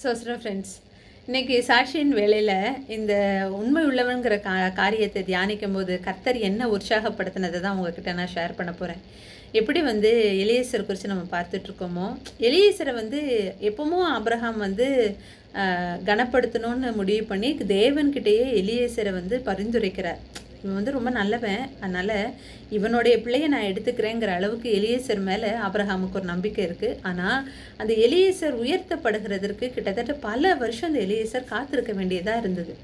சோசரம் friends இன்றைக்கி சாட்சியின் வேலையில் இந்த உண்மை உள்ளவன்கிற கா காரியத்தை தியானிக்கும் போது கர்த்தர் என்ன உற்சாகப்படுத்தினதை தான் உங்ககிட்ட நான் ஷேர் பண்ண போகிறேன் எப்படி வந்து எலியேசர் குறித்து நம்ம பார்த்துட்ருக்கோமோ எலியேசரை வந்து எப்பவும் ஆப்ரஹாம் வந்து கனப்படுத்தணும்னு முடிவு பண்ணி தேவன்கிட்டயே எலியேசரை வந்து பரிந்துரைக்கிறார். இவன் வந்து ரொம்ப நல்லவன். அதனால் இவனுடைய பிள்ளையை நான் எடுத்துக்கிறேங்கிற அளவுக்கு எலியேசர் மேலே ஆபிரகாமுக்கு ஒரு நம்பிக்கை இருக்குது ஆனால் அந்த எலியேசர் உயர்த்தப்படுகிறதற்கு கிட்டத்தட்ட பல வருஷம் அந்த எலியேசர் காத்திருக்க வேண்டியதாக இருந்தது.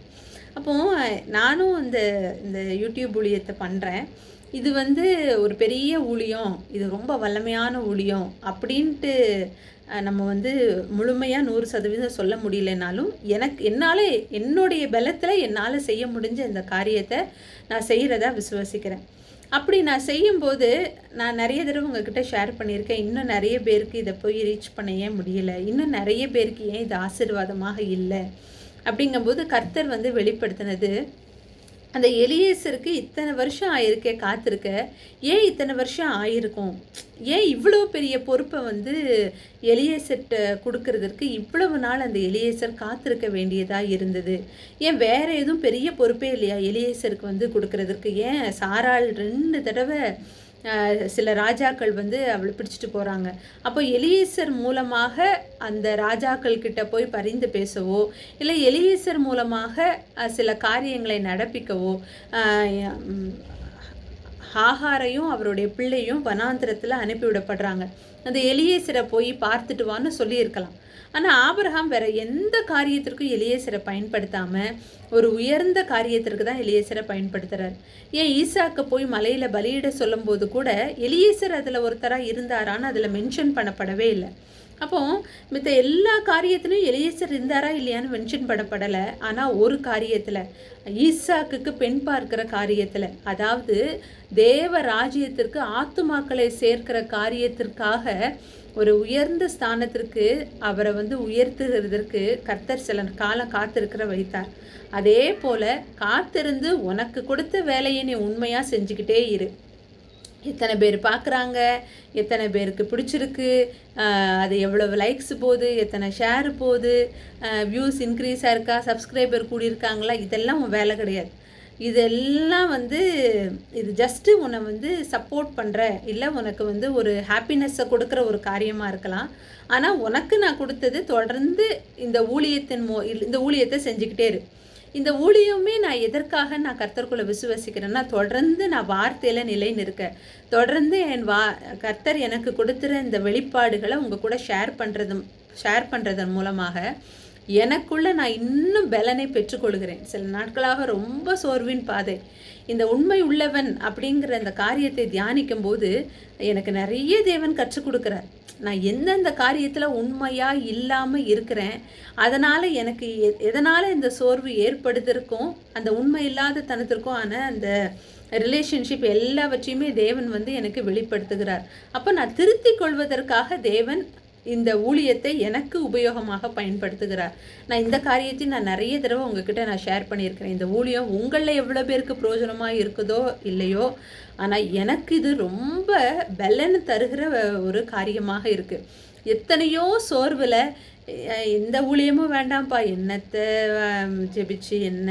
அப்போது நானும் இந்த இந்த யூடியூப் ஊழியத்தை பண்ணுறேன் இது வந்து ஒரு பெரிய ஊழியம். இது ரொம்ப வல்லமையான ஊழியம் அப்படின்ட்டு நம்ம வந்து முழுமையாக நூறு சதவீதம் சொல்ல முடியலனாலும் எனக்கு என்னால் என்னுடைய பலத்தில் என்னால் செய்ய முடிஞ்ச இந்த காரியத்தை நான் செய்கிறதா விசுவாசிக்கிறேன். அப்படி நான் செய்யும்போது நான் நிறைய தடவை உங்ககிட்ட ஷேர் பண்ணியிருக்கேன். இன்னும் நிறைய பேருக்கு இதை போய் ரீச் பண்ண ஏன் முடியல. இன்னும் நிறைய பேருக்கு ஏன் இது ஆசீர்வாதமாக இல்லை? அப்படிங்கும்போது கர்த்தர் வந்து வெளிப்படுத்தினது அந்த எலியேசருக்கு இத்தனை வருஷம் ஆயிருக்கே காத்திருக்க. ஏன் இத்தனை வருஷம் ஆயிருக்கும்? ஏன் இவ்வளோ பெரிய பொறுப்பை வந்து எலியேசர்கிட்ட கொடுக்கறதற்கு இவ்வளவு நாள் அந்த எலியேசர் காத்திருக்க வேண்டியதாக இருந்தது? ஏன் வேற எதுவும் பெரிய பொறுப்பே இல்லையா எலியேசருக்கு வந்து கொடுக்கறதற்கு? ஏன் சாரால் ரெண்டு தடவை சில ராஜாக்கள் வந்து அவளை பிடிச்சிட்டு போகிறாங்க அப்போ எலியேசர் மூலமாக அந்த ராஜாக்கள் கிட்ட போய் பரிந்து பேசவோ இல்லை எலியேசர் மூலமாக சில காரியங்களை நடப்பிக்கவோ ஹாகாரையும் அவருடைய பிள்ளையும் வனாந்திரத்தில் அனுப்பிவிடப்படுறாங்க. அந்த எலியேசரை போய் பார்த்துட்டு வான்னு சொல்லியிருக்கலாம். ஆனால் ஆபரகாம் வேற எந்த காரியத்திற்கும் எலியேசரை பயன்படுத்தாமல் ஒரு உயர்ந்த காரியத்திற்கு தான் எலியேசரை பயன்படுத்துகிறார் ஏன் ஈசாக்கு போய் மலையில் பலியிட சொல்லும்போது கூட எலியேசர் அதில் ஒருத்தராக இருந்தாரான்னு அதில் மென்ஷன் பண்ணப்படவே இல்லை. அப்போ மித்த எல்லா காரியத்திலும் எலியேசர் இருந்தாரா இல்லையான்னு மென்ஷன் பண்ணப்படலை. ஆனால் ஒரு காரியத்தில் ஈசாக்குக்கு பெண் பார்க்கிற காரியத்தில் அதாவது தேவ ராஜ்யத்திற்கு ஆத்துமாக்களை சேர்க்கிற காரியத்திற்காக ஒரு உயர்ந்த ஸ்தானத்திற்கு அவரை வந்து உயர்த்துகிறதற்கு கர்த்தர் சில காலம் காத்திருக்கிற வைத்தார். அதே போல காத்திருந்து உனக்கு கொடுத்த வேலையை நீ உண்மையாக செஞ்சுக்கிட்டே இரு. எத்தனை பேர் பார்க்குறாங்க எத்தனை பேருக்கு பிடிச்சிருக்கு அது எவ்வளவு லைக்ஸ் போகுது எத்தனை ஷேர் போகுது வியூஸ் இன்க்ரீஸாக இருக்கா சப்ஸ்கிரைபர் கூடியிருக்காங்களா இதெல்லாம் உன் வேலை கிடையாது. இதெல்லாம் வந்து இது ஜஸ்ட்டு உன்னை வந்து சப்போர்ட் பண்ணுற இல்லை உனக்கு வந்து ஒரு ஹாப்பினஸ்ஸை கொடுக்குற ஒரு காரியமாக இருக்கலாம். ஆனால் உனக்கு நான் கொடுத்தது தொடர்ந்து இந்த ஊழியத்தின் மோ இந்த ஊழியத்தை செஞ்சுக்கிட்டே இரு. இந்த ஊழியமே நான் எதற்காக நான் கர்த்தருக்குள்ளே விசுவசிக்கிறேன்னா தொடர்ந்து நான் வார்த்தையில் நிலை நிற்க தொடர்ந்து என் வா கர்த்தர் எனக்கு கொடுத்துற இந்த வெளிப்பாடுகளை உங்கள் கூட ஷேர் பண்ணுறதும் ஷேர் பண்ணுறதன் மூலமாக எனக்குள்ள நான் இன்னும் பலனை பெற்றுக்கொள்கிறேன். சில நாட்களாக ரொம்ப சோர்வின் பாதை. இந்த உண்மை உள்ளவன் அப்படிங்கிற அந்த காரியத்தை தியானிக்கும் போது எனக்கு நிறைய தேவன் கற்றுக் கொடுக்குறார். நான் எந்தெந்த காரியத்தில் உண்மையாக இல்லாமல் இருக்கிறேன் அதனால் எனக்கு எ- எதனால் இந்த சோர்வு ஏற்படுத்திருக்கும் அந்த உண்மை இல்லாத தனத்திற்கும் ஆன அந்த ரிலேஷன்ஷிப் எல்லாவற்றையுமே தேவன் வந்து எனக்கு வெளிப்படுத்துகிறார். அப்போ நான் திருத்திக் கொள்வதற்காக தேவன் இந்த ஊழியத்தை எனக்கு உபயோகமாக பயன்படுத்துகிறார். நான் இந்த காரியத்தை நான் நிறைய தடவை உங்ககிட்ட நான் ஷேர் பண்ணியிருக்கிறேன். இந்த ஊழியம் உங்களில் எவ்வளோ பேருக்கு பிரயோஜனமாக இருக்குதோ இல்லையோ ஆனால் எனக்கு இது ரொம்ப பலன் தருகிற ஒரு காரியமாக இருக்குது எத்தனையோ சோர்வில் எந்த ஊழியமும் வேண்டாம்ப்பா என்னத்தை ஜெபிச்சு என்ன?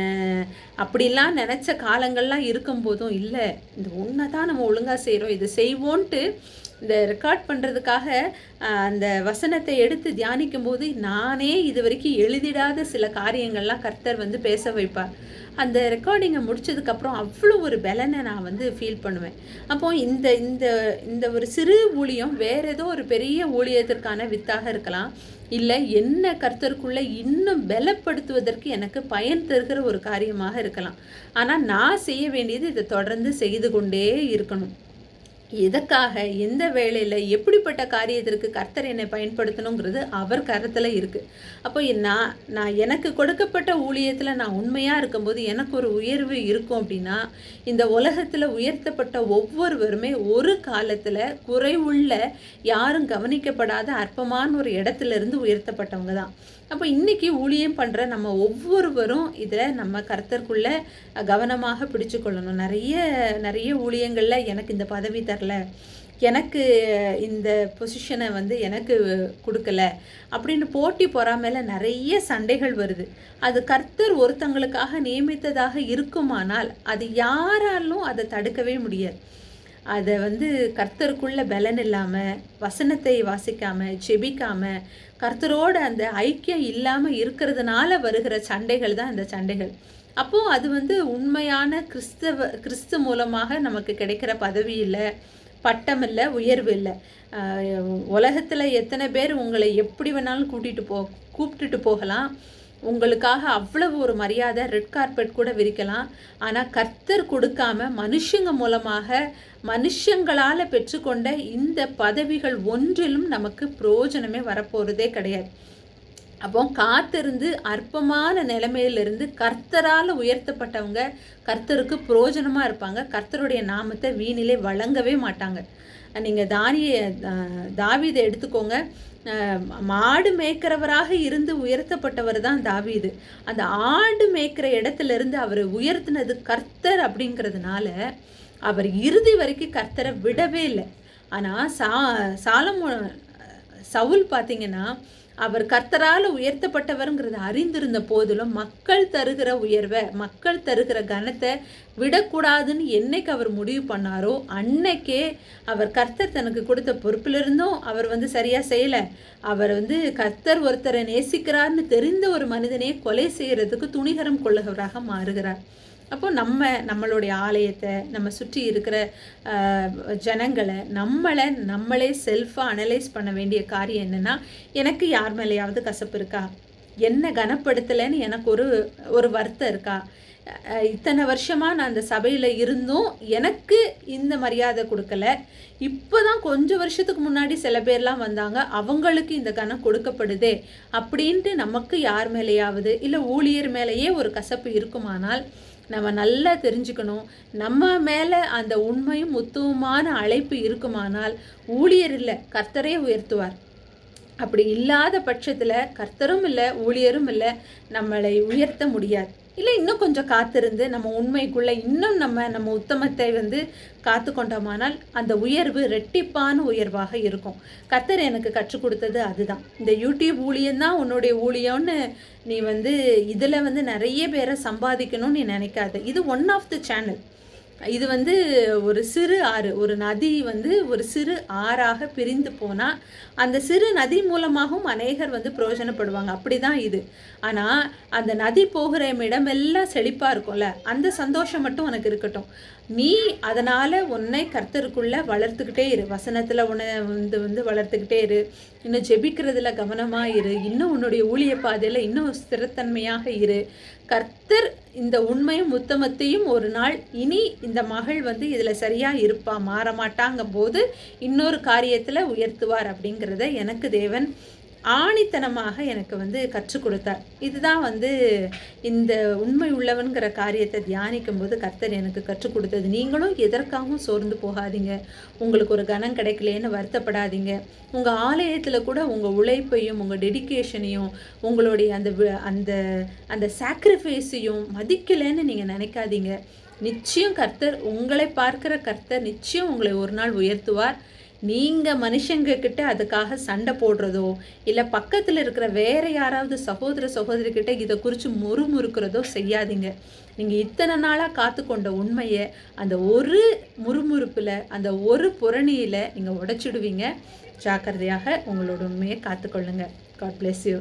அப்படிலாம் நினச்ச காலங்கள்லாம் இருக்கும்போதும் இல்லை இந்த ஒன்றை தான் நம்ம ஒழுங்காக செய்கிறோம் இது செய்வோன்ட்டு இந்த ரெக்கார்ட் பண்ணுறதுக்காக அந்த வசனத்தை எடுத்து தியானிக்கும் போது நானே இது வரைக்கும் எழுதிடாத சில காரியங்கள்லாம் கர்த்தர் வந்து பேச வைப்பார். அந்த ரெக்கார்டிங்கை முடித்ததுக்கப்புறம் அவ்வளோ ஒரு பலனை நான் வந்து ஃபீல் பண்ணுவேன். அப்போ இந்த இந்த இந்த ஒரு சிறு ஊழியம் வேறு ஏதோ ஒரு பெரிய ஊழியத்திற்கான வித்தாக இருக்கலாம். இல்லை என்ன கர்த்தருக்குள்ளே இன்னும் பலப்படுத்துவதற்கு எனக்கு பயன் தருகிற ஒரு காரியமாக இருக்கலாம். ஆனால் நான் செய்ய வேண்டியது இதை தொடர்ந்து செய்து கொண்டே இருக்கணும். எதற்காக எந்த வேலையில் எப்படிப்பட்ட காரியத்திற்கு கர்த்தர் என்னை பயன்படுத்தணுங்கிறது அவர் கருத்தில் இருக்குது அப்போ நான் நான் எனக்கு கொடுக்கப்பட்ட ஊழியத்தில் நான் உண்மையாக இருக்கும்போது எனக்கு ஒரு உயர்வு இருக்கும் அப்படின்னா இந்த உலகத்தில் உயர்த்தப்பட்ட ஒவ்வொருவருமே ஒரு காலத்தில் குறைவுள்ள யாரும் கவனிக்கப்படாத அற்பமான ஒரு இடத்துல இருந்து உயர்த்தப்பட்டவங்க தான். அப்போ இன்றைக்கி ஊழியம் பண்ணுற நம்ம ஒவ்வொருவரும் இதில் நம்ம கருத்தருக்குள்ளே கவனமாக பிடிச்சு கொள்ளணும் நிறைய நிறைய ஊழியங்களில் எனக்கு இந்த பதவி தரல. எனக்கு இந்த பொசிஷனை வந்து எனக்கு கொடுக்கல அப்படின்னு போட்டி பொறாமையில நிறைய சண்டைகள் வருது. அது கர்த்தர் ஒருத்தங்களுக்காக நியமித்ததாக இருக்குமானால் அது யாராலும் அதை தடுக்கவே முடியாது. அதை வந்து கர்த்தருக்குள்ள பலன் இல்லாமல் வசனத்தை வாசிக்காமல் ஜெபிக்காமல் கர்த்தரோட அந்த ஐக்கியம் இல்லாமல் இருக்கிறதுனால வருகிற சண்டைகள் தான் இந்த சண்டைகள். அப்போது அது வந்து உண்மையான கிறிஸ்தவ கிறிஸ்து மூலமாக நமக்கு கிடைக்கிற பதவி இல்லை பட்டம் இல்லை உயர்வு இல்லை. உலகத்தில் எத்தனை பேர் உங்களை எப்படி வேணாலும் கூட்டிகிட்டு போ கூப்பிட்டுட்டு போகலாம். உங்களுக்காக அவ்வளவு ஒரு மரியாதை ரெட் கார்பெட் கூட விரிக்கலாம். ஆனால் கர்த்தர் கொடுக்காம மனுஷங்க மூலமாக மனுஷங்களால் பெற்றுக்கொண்ட இந்த பதவிகள் ஒன்றிலும் நமக்கு பிரயோஜனமே வரப்போகிறதே கிடையாது. அப்போ காத்திருந்து அற்பமான நிலைமையிலிருந்து கர்த்தரால் உயர்த்தப்பட்டவங்க கர்த்தருக்கு புரோஜனமாக இருப்பாங்க. கர்த்தருடைய நாமத்தை வீணிலே வழங்கவே மாட்டாங்க. நீங்கள் தானிய தாவிதை எடுத்துக்கோங்க. மாடு மேய்க்கிறவராக இருந்து உயர்த்தப்பட்டவர் தான் தாவீது. அந்த ஆடு மேய்க்கிற இடத்துல இருந்து அவர் உயர்த்தினது கர்த்தர் அப்படிங்கிறதுனால அவர் இறுதி வரைக்கும் கர்த்தரை விடவே இல்லை. ஆனால் சா சாலமோ சவுல் பார்த்தீங்கன்னா அவர் கர்த்தரால் உயர்த்தப்பட்டவருங்கிறத அறிந்திருந்த போதிலும் மக்கள் தருகிற உயர்வை மக்கள் தருகிற கனத்தை விடக்கூடாதுன்னு என்னைக்கு அவர் முடிவு பண்ணாரோ அன்னைக்கே அவர் கர்த்தர் தனக்கு கொடுத்த பொறுப்பிலிருந்தும் அவர் வந்து சரியாக செய்யலை. அவர் வந்து கர்த்தர் ஒருத்தரை நேசிக்கிறார்னு தெரிந்த ஒரு மனிதனே கொலை செய்கிறதுக்கு துணிகரம் கொள்ளுகிறவராக மாறுகிறார். அப்போ நம்ம நம்மளுடைய ஆலயத்தை நம்ம சுற்றி இருக்கிற ஜனங்களை நம்மளை நம்மளே செல்ஃபாக அனலைஸ் பண்ண வேண்டிய காரியம் என்னென்னா எனக்கு யார் மேலேயாவது கசப்பு இருக்கா? என்ன கனப்படுத்தலைன்னு எனக்கு ஒரு ஒரு வருத்தம் இருக்கா? இத்தனை வருஷமாக நான் அந்த சபையில் இருந்தும் எனக்கு இந்த மரியாதை கொடுக்கல. இப்போ தான் கொஞ்சம் வருஷத்துக்கு முன்னாடி சில பேர்லாம் வந்தாங்க அவங்களுக்கு இந்த கணம் கொடுக்கப்படுதே அப்படின்ட்டு நமக்கு யார் மேலேயாவது இல்லை ஊழியர் மேலேயே ஒரு கசப்பு இருக்குமானால் நம்ம நல்லா தெரிஞ்சுக்கணும். நம்ம மேலே அந்த உண்மையும் முத்துவமான அழைப்பு இருக்குமானால் ஊழியர் இல்லை கர்த்தரே உயர்த்துவார். அப்படி இல்லாத பட்சத்தில் கர்த்தரும் இல்லை ஊழியரும் இல்லை நம்மளை உயர்த்த முடியாது. இல்லை இன்னும் கொஞ்சம் காத்திருந்து நம்ம உண்மைக்குள்ளே இன்னும் நம்ம நம்ம உத்தமத்தை வந்து காத்து கொண்டோமானால் அந்த உயர்வு ரெட்டிப்பான உயர்வாக இருக்கும். கத்தர் எனக்கு கற்றுக் கொடுத்தது அதுதான். இந்த யூடியூப் ஊழியம்தான் உன்னுடைய ஊழியம்னு நீ வந்து இதில் வந்து நிறைய பேரை சம்பாதிக்கணும்னு நீ நினைக்காத. இது ஒன் ஆஃப் த சேனல் இது வந்து ஒரு சிறு ஆறு ஒரு நதி வந்து ஒரு சிறு ஆறாக பிரிந்து போனால் அந்த சிறு நதி மூலமாகவும் அநேகர் வந்து பிரயோஜனப்படுவாங்க அப்படி தான் இது. ஆனால் அந்த நதி போகிற இடமெல்லாம் செழிப்பாக இருக்கும்ல. அந்த சந்தோஷம் மட்டும் உனக்கு இருக்கட்டும். நீ அதனால் உன்னை கர்த்தருக்குள்ளே வளர்த்துக்கிட்டே இரு. வசனத்தில் உன்னை வந்து வந்து வளர்த்துக்கிட்டே இரு. இன்னும் ஜெபிக்கிறதுல கவனமாக இரு. இன்னும் உன்னுடைய ஊழிய பாதையில் இன்னும் ஸ்திரத்தன்மையாக இரு. கர்த்தர் இந்த உண்மையும் உத்தமத்தையும் ஒரு நாள் இனி இந்த மகள் வந்து இதில் சரியாக இருப்பா மாற மாட்டாங்க போது இன்னொரு காரியத்தில் உயர்த்துவார் அப்படிங்கிறத எனக்கு தேவன் ஆணித்தனமாக எனக்கு வந்து கற்றுக் கொடுத்தார். இதுதான் வந்து இந்த உண்மை உள்ளவன்கிற காரியத்தை தியானிக்கும் போது கர்த்தர் எனக்கு கற்றுக் கொடுத்தது. நீங்களும் எதற்காகவும் சோர்ந்து போகாதீங்க. உங்களுக்கு ஒரு கனம் கிடைக்கலேன்னு வருத்தப்படாதீங்க. உங்கள் ஆலயத்தில் கூட உங்கள் உழைப்பையும் உங்கள் டெடிக்கேஷனையும் உங்களுடைய அந்த அந்த அந்த சாக்ரிஃபைஸையும் மதிக்கலைன்னு நீங்கள் நினைக்காதீங்க. நிச்சயம் கர்த்தர் உங்களை பார்க்குற கர்த்தர் நிச்சயம் உங்களை ஒரு நாள் உயர்த்துவார். நீங்கள் மனுஷங்க கிட்ட அதுக்காக சண்டை போடுறதோ இல்லை பக்கத்தில் இருக்கிற வேற யாராவது சகோதர சகோதரிக்கிட்ட இதை குறித்து முறுமுறுக்கிறதோ செய்யாதீங்க. நீங்கள் இத்தனை நாளாக காத்து கொண்ட உண்மையை அந்த ஒரு முறுமுறுப்பில் அந்த ஒரு புறணியில் நீங்கள் உடைச்சிடுவீங்க. ஜாக்கிரதையாக உங்களோட உண்மையை காத்துக்கொள்ளுங்க. God bless you